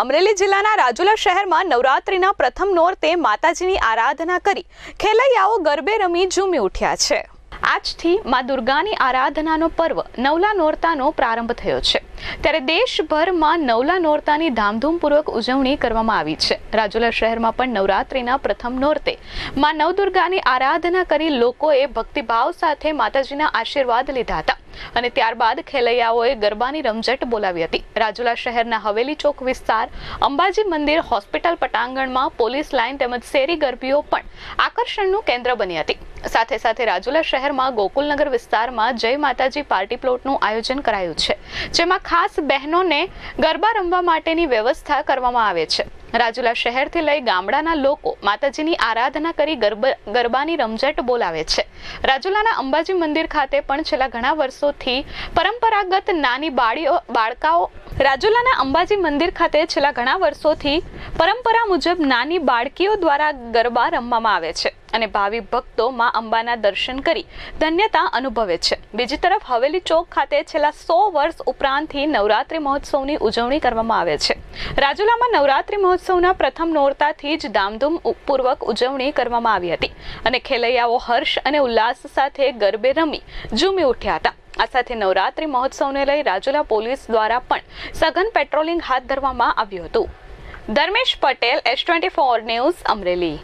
અમરેલી જિલ્લાના રાજુલા શહેરમાં નવરાત્રિના પ્રથમ નોરતે માતાજીની આરાધના કરી ખેલૈયાઓ ગરબે રમી ઝૂમી ઉઠ્યા છે. આજથી મા દુર્ગાની આરાધનાનો પર્વ નવલા નોરતાનો પ્રારંભ થયો છે. ત્યારે દેશભરમાં નવલા નોરતાની ધામધૂમપૂર્વક ઉજવણી કરવામાં આવી છે. રાજુલા શહેરમાં પણ નવરાત્રિના પ્રથમ નોરતે મા નવદુર્ગાની આરાધના કરી લોકોએ ભક્તિભાવ સાથે માતાજીના આશીર્વાદ લીધા હતા. અને ત્યારબાદ ખેલૈયાઓએ ગરબાની રમઝટ બોલાવી હતી. રાજુલા શહેરના હવેલી ચોક વિસ્તાર અંબાજી મંદિર હોસ્પિટલ પટાંગણમાં પોલીસ લાઇન તેમજ શેરી ગરબીઓ પણ આકર્ષણનું કેન્દ્ર બની હતી. સાથે સાથે રાજુલા શહેરમાં ગોકુલનગર વિસ્તારમાં જય માતાજી પાર્ટી પ્લોટનું આયોજન કરાયું છે, જેમાં ખાસ બહેનોને ગરબા રમવા માટેની વ્યવસ્થા કરવામાં આવે છે. રાજુલા શહેરથી લઈ ગામડાના લોકો માતાજીની આરાધના કરી ગરબા, ગરબાની રમઝટ બોલાવે છે. રાજુલાના અંબાજી મંદિર ખાતે પણ છેલ્લા ઘણા વર્ષોથી પરંપરાગત નાની બાળીઓ, બાળકાઓ રાજુલાના અંબાજી મંદિર ખાતે છેલ્લા ઘણા વર્ષોથી પરંપરા મુજબ નાની બાળકીઓ દ્વારા ગરબા રમવામાં આવે છે અને ભાવિ ભક્તો માં અંબાના દર્શન કરી ધન્યતા અનુભવે છે. બીજી તરફ હવેલી ચોક ખાતે છેલ્લા સો વર્ષ ઉપરાંતથી નવરાત્રિ મહોત્સવની ઉજવણી કરવામાં આવે છે. રાજુલામાં નવરાત્રિ મહોત્સવના પ્રથમ નોરતાથી જ ધામધૂમ પૂર્વક ઉજવણી કરવામાં આવી હતી અને ખેલૈયાઓ હર્ષ અને ઉલ્લાસ સાથે ગરબે રમી ઝૂમી ઉઠ્યા હતા. આ સાથે નવરાત્રિ મહોત્સવને લઈ રાજુલા પોલીસ દ્વારા પણ સઘન પેટ્રોલિંગ હાથ ધરવામાં આવ્યું હતું. Dharmesh Patel S twenty four news, Amreli.